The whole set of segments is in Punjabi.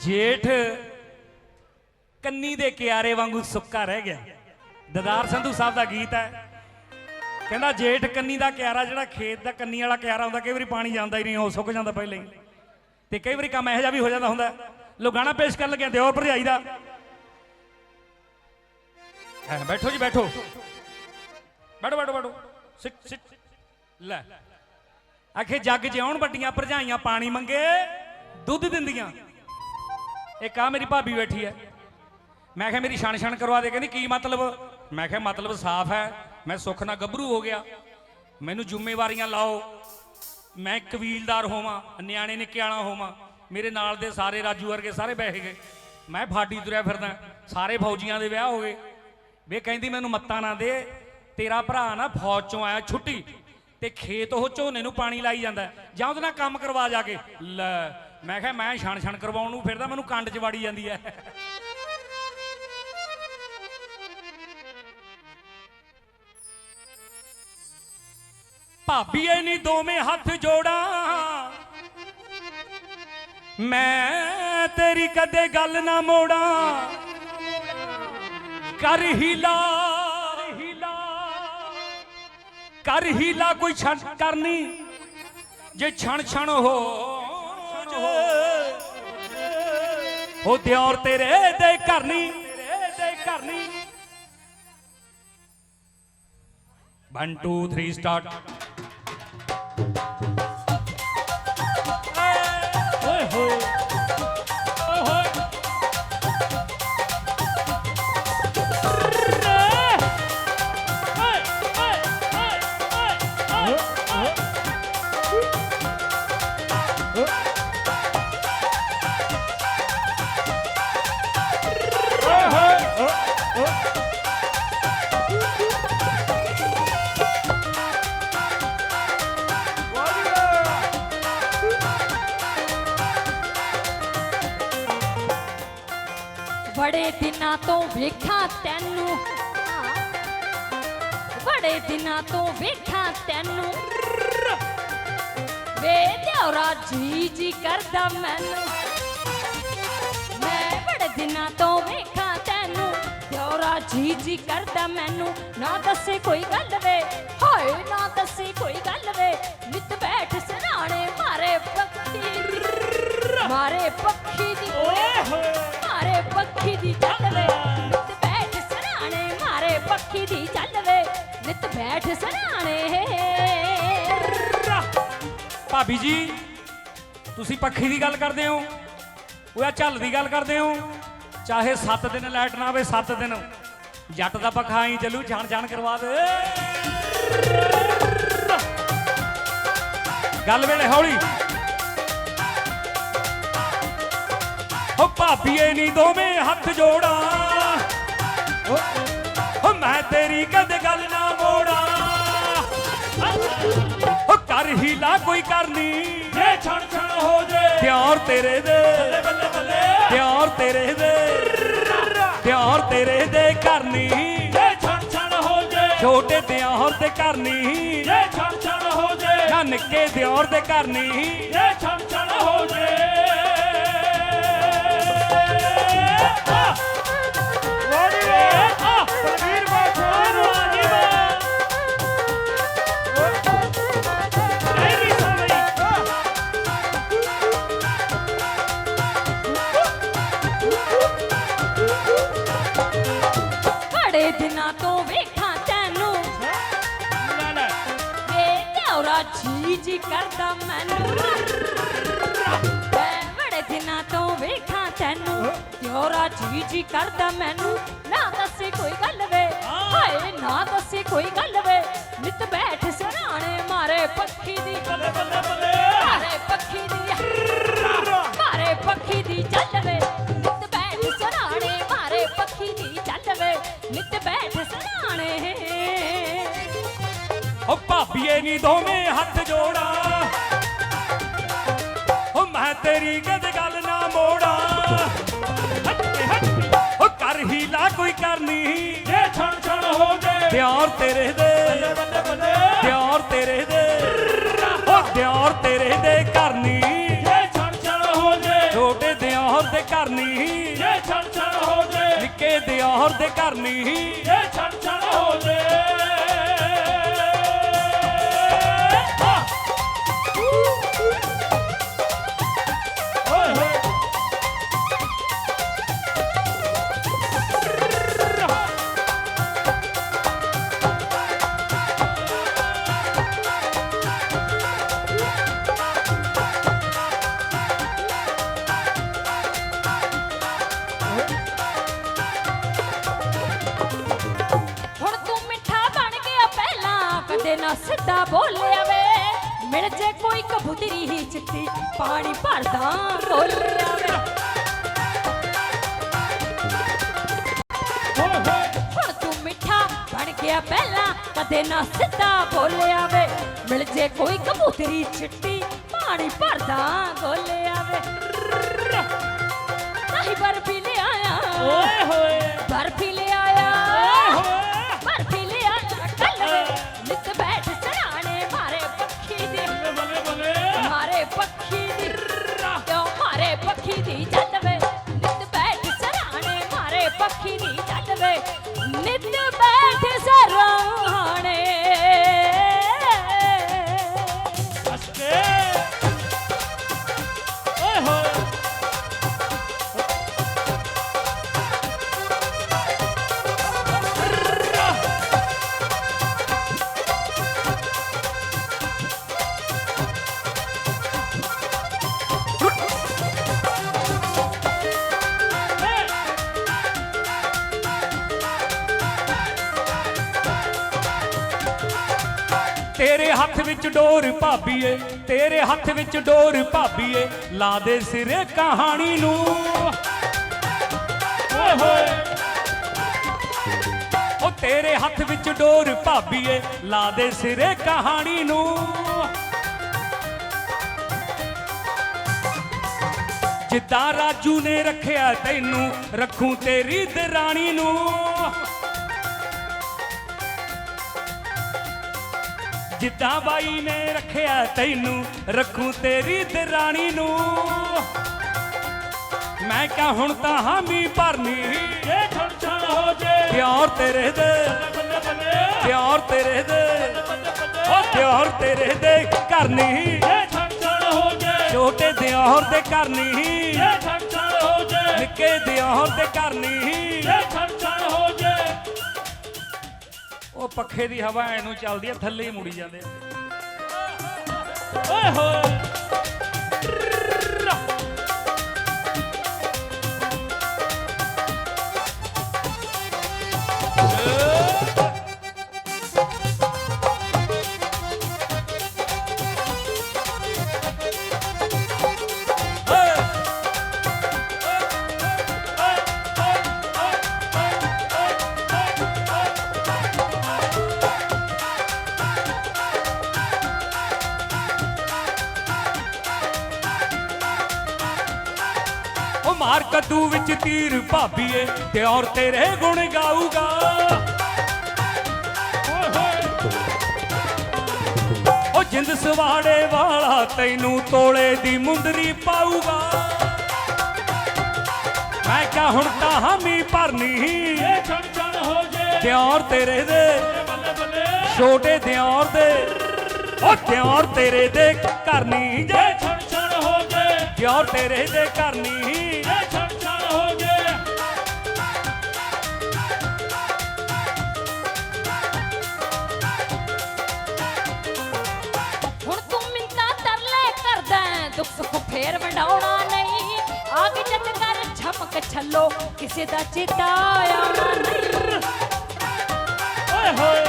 ਜੇਠ ਕੰਨੀ ਦੇ ਕਿਆਰੇ ਵਾਂਗੂ ਸੁੱਕਾ ਰਹਿ ਗਿਆ। ਦਦਾਰ ਸੰਧੂ ਸਾਹਿਬ ਦਾ ਗੀਤ ਹੈ। ਕਹਿੰਦਾ ਜੇਠ ਕੰਨੀ ਦਾ ਕਿਆਰਾ ਜਿਹੜਾ ਖੇਤ ਦਾ ਕੰਨੀ ਵਾਲਾ ਕਿਆਰਾ ਹੁੰਦਾ, ਕਈ ਵਾਰੀ ਪਾਣੀ ਜਾਂਦਾ ਹੀ ਨਹੀਂ, ਉਹ ਸੁੱਕ ਜਾਂਦਾ ਪਹਿਲਾਂ ਹੀ। ਤੇ ਕਈ ਵਾਰੀ ਕੰਮ ਇਹੋ ਜਿਹਾ ਵੀ ਹੋ ਜਾਂਦਾ ਹੁੰਦਾ। ਲੋ ਗਾਣਾ ਪੇਸ਼ ਕਰਨ ਲੱਗਿਆ ਦਿਓਰ ਭਰਜਾਈ ਦਾ। ਬੈਠੋ ਜੀ, ਬੈਠੋ। ਬੈਠੋ ਬੈਠੋ ਬੈਠੋ। ਸਿੱਟ ਸਿੱਟ ਲੈ। ਆਖੇ, ਜੱਗ ਜਿਉਣ ਵੱਡੀਆਂ ਭਰਜਾਈਆਂ ਪਾਣੀ ਮੰਗੇ। ਦੁੱਧ ਦਿੰਦੀਆਂ। ਇੱਕ ਆ ਮੇਰੀ ਭਾਬੀ ਬੈਠੀ ਹੈ। ਮੈਂ ਕਿਹਾ, ਮੇਰੀ ਛਣ ਛਣ ਕਰਵਾ ਦੇ। ਕਹਿੰਦੀ, ਕੀ ਮਤਲਬ? ਮੈਂ ਕਿਹਾ, ਮਤਲਬ ਸਾਫ਼ ਹੈ। ਮੈਂ ਸੁੱਖ ਨਾਲ ਗੱਭਰੂ ਹੋ ਗਿਆ। ਮੈਨੂੰ ਜ਼ਿੰਮੇਵਾਰੀਆਂ ਲਾਓ। ਮੈਂ ਕਬੀਲਦਾਰ ਹੋਵਾਂ, ਨਿਆਣੇ ਨਿੱਕਿਆਣਾ ਹੋਵਾਂ। ਮੇਰੇ ਨਾਲ ਦੇ ਸਾਰੇ ਰਾਜੂ ਵਰਗੇ ਸਾਰੇ ਬਹਿ ਗਏ। ਮੈਂ ਫਾਡੀ ਤੁਰਿਆ ਫਿਰਦਾ। ਸਾਰੇ ਫੌਜੀਆਂ ਦੇ ਵਿਆਹ ਹੋ ਗਏ। ਵੇ ਕਹਿੰਦੀ, ਮੈਨੂੰ ਮੱਤਾਂ ਨਾ ਦੇ। ਤੇਰਾ ਭਰਾ ਨਾ ਫੌਜ ਚੋਂ ਆਇਆ ਛੁੱਟੀ ਤੇ ਖੇਤ ਉਹ ਝੋਨੇ ਨੂੰ ਪਾਣੀ ਲਾਈ ਜਾਂਦਾ। ਜਾਂ ਉਹਦੇ ਨਾਲ ਕੰਮ ਕਰਵਾ ਜਾ ਕੇ। ਲੈ ਮੈਂ ਕਿਹਾ, ਮੈਂ ਛਣ ਛਣ ਕਰਵਾਉਣ ਨੂੰ ਫਿਰਦਾ ਮੈਨੂੰ ਕੰਡ ਚ ਵੜੀ ਜਾਂਦੀ ਹੈ ਭਾਬੀ ਐ ਨਹੀਂ ਦੋਵੇਂ ਹੱਥ ਜੋੜਾਂ। ਮੈਂ ਤੇਰੀ ਕਦੇ ਗੱਲ ਨਾ ਮੋੜਾਂ। ਕਰ ਹੀਲਾ ਹੀਲਾ। ਕਰ ਹੀਲਾ ਕੋਈ ਛਣ ਕਰਨੀ। ਜੇ ਛਣ ਛਣ ਹੋ ਹੋ ਦਿਓਰ ਤੇਰੇ ਦੇ ਕਰਨੀ ਤੇਰੇ ਦੇ ਕਰਨੀ 1 2 3 ਸਟਾਰਟ ਦਿਨਾਂ ਤੋਂ ਵੇਖਾਂ ਤੈਨੂੰ। ਬੜੇ ਦਿਨਾਂ ਤੋਂ ਵੇਖਾਂ ਤੈਨੂੰ। ਵੇ ਦਿਉਰਾ ਜੀ ਜੀ ਕਰਦਾ ਮੈਨੂੰ। ਮੈਂ ਬੜੇ ਦਿਨਾਂ ਤੋਂ ਵੇਖਾਂ ਤੈਨੂੰ। ਦਿਉਰਾ ਜੀ ਜੀ ਕਰਦਾ ਮੈਨੂੰ। ਨਾ ਦੱਸੇ ਕੋਈ ਗੱਲ ਵੇ। ਹਾਏ ਨਾ ਦੱਸੇ ਕੋਈ ਗੱਲ ਵੇ। ਨਿਤ ਬੈਠ ਸਰਾਣੇ ਮਾਰੇ ਪੱਖੀ ਮਾਰੇ ਪੱਖੀ ਦੀ ਓਏ। ਹੋਏ। ਮਾਰੇ ਪੱਖੀ ਦੀ ਚੱਲ ਵੇ। ਨਿਤ ਬੈਠ ਸਰਾਣੇ ਮਾਰੇ ਪੱਖੀ ਦੀ ਚੱਲ ਵੇ। ਨਿਤ ਬੈਠ ਸਰਾਣੇ। ਭਾਬੀ ਜੀ, ਤੁਸੀਂ ਪੱਖੀ ਦੀ ਗੱਲ ਕਰਦੇ ਹੋ? ਉਹ ਆ ਝੱਲ ਦੀ ਗੱਲ ਕਰਦੇ ਹੋ? ਚਾਹੇ 7 ਦਿਨ ਲਾਈਟ ਨਾ ਆਵੇ 7 ਦਿਨ। ਜੱਟ ਦਾ ਪੱਖਾ ਹੀ ਚੱਲੂ ਜਾਣ ਜਾਣ ਕਰਵਾ ਦੇ। ਗੱਲ ਵੇਲੇ ਹੌਲੀ। ਓ ਭਾਬੀਏ ਨਹੀਂ ਦੋਵੇਂ ਹੱਥ ਜੋੜਾਂ। ਓ ਮੈਂ ਤੇਰੀ ਕਦੇ ਗੱਲ ਨਾ ਮੋੜਾਂ। ਓ ਕਰ ਹੀਲਾ ਕੋਈ ਕਰਨੀ ਜੇ ਛਣ ਛਣ ਹੋ ਜੇ। ਪਿਆਰ ਤੇਰੇ ਦੇ। ਬੱਲੇ ਬੱਲੇ ਪਿਆਰ ਤੇਰੇ ਦੇ। ਪਿਆਰ ਤੇਰੇ ਦੇ ਕਰਨੀ ਜੇ ਛਣ ਛਣ ਹੋ ਜੇ। ਛੋਟੇ ਦਿਓਰ ਤੇ ਕਰਨੀ ਜੇ ਛਣ ਛਣ ਹੋ ਜੇ। ਨਾ ਨਿੱਕੇ ਦਿਓਰ ਤੇ ਕਰਨੀ ਜੇ ਛਣ ਬੜੇ ਦਿਨਾਂ ਤੋਂ ਵੇਖਾਂ ਤੈਨੂੰ। ਲੈ ਵੇ ਦਿਉਰਾ ਜੀ ਜੀ ਕਰਦਾ ਮੈਨੂੰ ਮੈਂ ਬੜੇ ਦਿਨਾਂ ਤੋਂ ਵੇਖਾਂ ਤੈਨੂੰ। ਦਿਉਰਾ ਜੀ ਜੀ ਕਰਦਾ ਮੈਨੂੰ। ਨਾ ਦੱਸੇ ਕੋਈ ਗੱਲ ਵੇ। ਹਾਏ, ਨਾ ਦੱਸੇ ਕੋਈ ਗੱਲ ਵੇ। ਨਿਤ ਬੈਠ ਸਰਾਣੇ ਮਾਰੇ ਪੱਖੀ ਦੀ ਬੱਲੇ ਬੱਲੇ ਬੱਲੇ ਓ ਭਾਬੀਏ ਨੀ ਦੋਵੇਂ ਹੱਥ ਜੋੜਾਂ। ਓ ਮੈਂ ਤੇਰੀ ਕਦ ਗੱਲ ਨਾ ਮੋੜਾਂ। ਹੱਟੇ ਹੱਟੇ ਓ ਕਰ ਹੀਲਾ ਕੋਈ ਕਰਨੀ ਜੇ ਛਣ ਛਣ ਹੋ ਜੇ। ਪਿਆਰ ਤੇਰੇ ਦੇ। ਬੱਲੇ ਬੱਲੇ ਬੱਲੇ ਪਿਆਰ ਤੇਰੇ ਦੇ। ਓ ਪਿਆਰ ਤੇਰੇ ਦੇ ਕਰਨੀ ਜੇ ਛਣ ਛਣ ਹੋ ਜੇ। ਛੋਟੇ ਦਿਓਰ ਦੇ ਘਰ ਨਹੀਂ ਜੇ ਛਣ ਛਣ ਹੋ ਜੇ। ਨਿੱਕੇ ਦਿਓਰ ਦੇ ਘਰ ਨਹੀਂ ਜੇ ਛਣ ਨਾ ਸਿੱਧਾ ਬੋਲਿਆ ਵੇ ਮਿਲ ਜੇ ਕੋਈ ਕਬੂਤਰੀ ਹੀ ਚਿੱਟੀ ਪਾਣੀ ਭਰਦਾ ਬੋਲਿਆ ਵੇ ਹੋਏ ਹੋਏ ਹੁਣ ਤੂੰ ਮਿੱਠਾ ਬਣ ਗਿਆ ਪਹਿਲਾਂ ਕਦੇ ਨਾ ਸਿੱਧਾ ਬੋਲਿਆ ਵੇ ਮਿਲ ਜੇ ਕੋਈ ਕਬੂਤਰੀ ਚਿੱਟੀ ਪਾਣੀ ਭਰਦਾ ਗੋਲਿਆ ਵੇ ਨਹੀਂ ਬਰਫੀ ਤੇਰੇ ਹੱਥ ਵਿੱਚ ਡੋਰ ਭਾਬੀਏ, ਤੇਰੇ ਹੱਥ ਵਿੱਚ ਡੋਰ ਭਾਬੀਏ, ਲਾ ਦੇ ਸਿਰੇ ਕਹਾਣੀ ਨੂੰ। ਓਏ ਹੋਏ। ਉਹ ਤੇਰੇ ਹੱਥ ਵਿੱਚ ਡੋਰ ਭਾਬੀਏ, ਲਾ ਦੇ ਸਿਰੇ ਕਹਾਣੀ ਨੂੰ। ਜਿੱਦਾਂ ਰਾਜੂ ਨੇ ਰੱਖਿਆ ਤੈਨੂੰ, ਰੱਖੂ ਤੇਰੀ ਦਰਾਣੀ ਨੂੰ। ਜਿੱਦਾਂ ਬਾਈ ਨੇ ਰੱਖਿਆ ਤੈਨੂੰ ਰੱਖੂ ਤੇਰੀ ਦਰਾਣੀ ਨੂੰ। ਮੈਂ ਕਹਾਂ ਹੁਣ ਤਾਂ ਹਾਮੀ ਭਰਨੀ। ਜੇ ਛਣ ਹੋ ਜੇ। ਪਿਆਰ ਤੇਰੇ ਦੇ। ਪਿਆਰ ਤੇਰੇ ਦੇ। ਉਹ ਪਿਆਰ ਤੇਰੇ ਦੇ ਘਰ ਨਹੀਂ ਜੇ ਛਣ ਹੋ ਜੇ। ਛੋਟੇ ਦਿਓਰ ਦੇ ਘਰ ਨਹੀਂ ਜੇ ਛਣ ਹੋ ਜੇ। ਨਿੱਕੇ ਦਿਓਰ ਦੇ ਘਰ ਨਹੀਂ ਜੇ ਛਣ ਪੱਖੇ ਦੀ ਹਵਾ ਐਨੂੰ ਚੱਲਦੀ ਆ ਥੱਲੇ ਹੀ ਮੁੜੀ ਜਾਂਦੇ ਆ। ਓਏ ਹੋਏ ਮਾਰ ਕੱਦੂ ਵਿੱਚ ਤੀਰ ਭਾਬੀਏ ਦਿਓਰ ਤੇਰੇ ਗੁਣ ਗਾਊਗਾ। ਉਹ ਜਿੰਦ ਸਵਾੜੇ ਵਾਲਾ ਤੈਨੂੰ ਤੋਲੇ ਦੀ ਮੁੰਦਰੀ ਪਾਊਗਾ। ਮੈਂ ਕਹਾਂ ਹੁਣ ਤਾਂ ਹਾਮੀ ਭਰਨੀ। ਜੇ ਛਣ ਛਣ ਹੋ ਜੇ। ਦਿਓਰ ਤੇਰੇ ਦੇ। ਬੱਲੇ ਬੱਲੇ ਛੋਟੇ ਦਿਓਰ ਦੇ। ਉਹ ਦਿਓਰ ਤੇਰੇ ਦੇ ਘਰ ਨਹੀਂ ਜੇ ਛਣ ਛਣ ਹੋ ਜੇ। ਦਿਓਰ ਤੇਰੇ ਦੇ ਘਰ ਦੁੱਖ ਸੁੱਖ ਫੇਰ ਵੰਡਾਉਣਾ ਨਹੀਂ। ਆਗ ਜਦ ਕਰ ਝਮਕ ਛੱਲੋ ਕਿਸੇ ਦਾ ਚੇਤਾ ਆਉਣਾ ਨਹੀਂ। ਓਏ ਹੋਏ।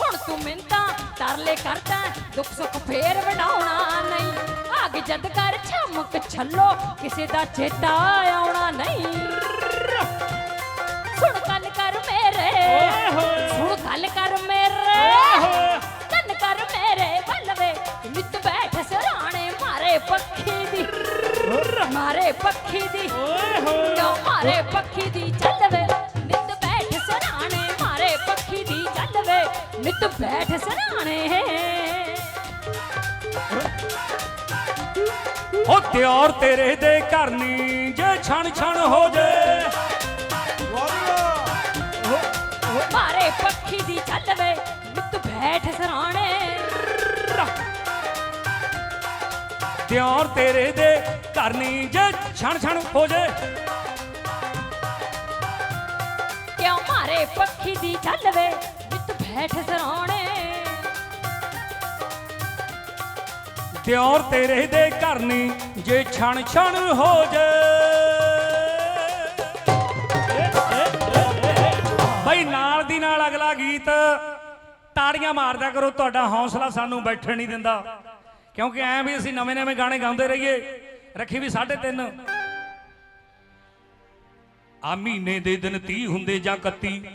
ਹੁਣ ਤੂੰ ਮਿੰਤਾ ਤਰਲੇ ਕਰਦਾ ਦੁੱਖ ਸੁੱਖ ਫੇਰ ਵੰਡਾਉਣਾ ਨਹੀਂ। ਆਗ ਜਦ ਕਰ ਝਮਕ ਛੱਲੋ ਕਿਸੇ ਦਾ ਚੇਤਾ ਆਉਣਾ ਨਹੀਂ। ਸੁਣ ਕੰਨ ਕਰ ਮੇਰੇ ਓਏ ਹੋਏ। ਸੁਣ ਗੱਲ ਕਰ ਮਾਰੇ ਪੱਖੀ ਦੀ। ਓਏ ਹੋਏ ਕਿਉਂ ਮਾਰੇ ਪੱਖੀ ਦੀ ਚੱਲਵੇ ਨਿੱਤ ਬੈਠ ਸਰਾਣੇ ਮਾਰੇ ਪੱਖੀ ਦੀ ਚੱਲਵੇ ਨਿੱਤ ਬੈਠ ਸਰਾਣੇ ਹੋ ਤਿਉਰ ਤੇਰੇ ਦੇ ਘਰ ਨੀ ਜੇ ਛਣ ਛਣ ਹੋ ਜੇ। ਮਾਰੇ ਪੱਖੀ ਦੀ ਚੱਲ ਵੇ। ਨਿਤ ਬੈਠ ਸਰਾਣੇ ਤਿਉਰ ਤੇਰੇ ਦੇ ਘਰ ਨੀ ਜੇ ਛਣ ਛਣ ਹੋ ਜੇ। ਕਿਉਂ ਮਾਰੇ ਪੱਖੀ ਦੀ ਚੱਲ ਵੇ? ਨਿਤ ਬੈਠ ਸਰਾਣੇ ਤਿਉਰ ਤੇਰੇ ਦੇ ਘਰ ਨੀ ਜੇ ਛਣ ਛਣ ਹੋ ਜੇ। ਬਈ ਨਾਲ ਦੀ ਨਾਲ ਅਗਲਾ ਗੀਤ ਤਾੜੀਆਂ ਮਾਰਦਾ ਕਰੋ ਤੁਹਾਡਾ ਹੌਸਲਾ ਸਾਨੂੰ ਬੈਠਣ ਨਹੀਂ ਦਿੰਦਾ। ਕਿਉਂਕਿ ਐ ਵੀ ਅਸੀਂ ਨਵੇਂ ਨਵੇਂ ਗਾਣੇ ਗਾਉਂਦੇ ਰਹੀਏ। ਰੱਖੀ ਵੀ 3.5 ਆ ਮਹੀਨੇ ਦੇ ਦਿਨ 30 ਹੁੰਦੇ ਜਾਂ 31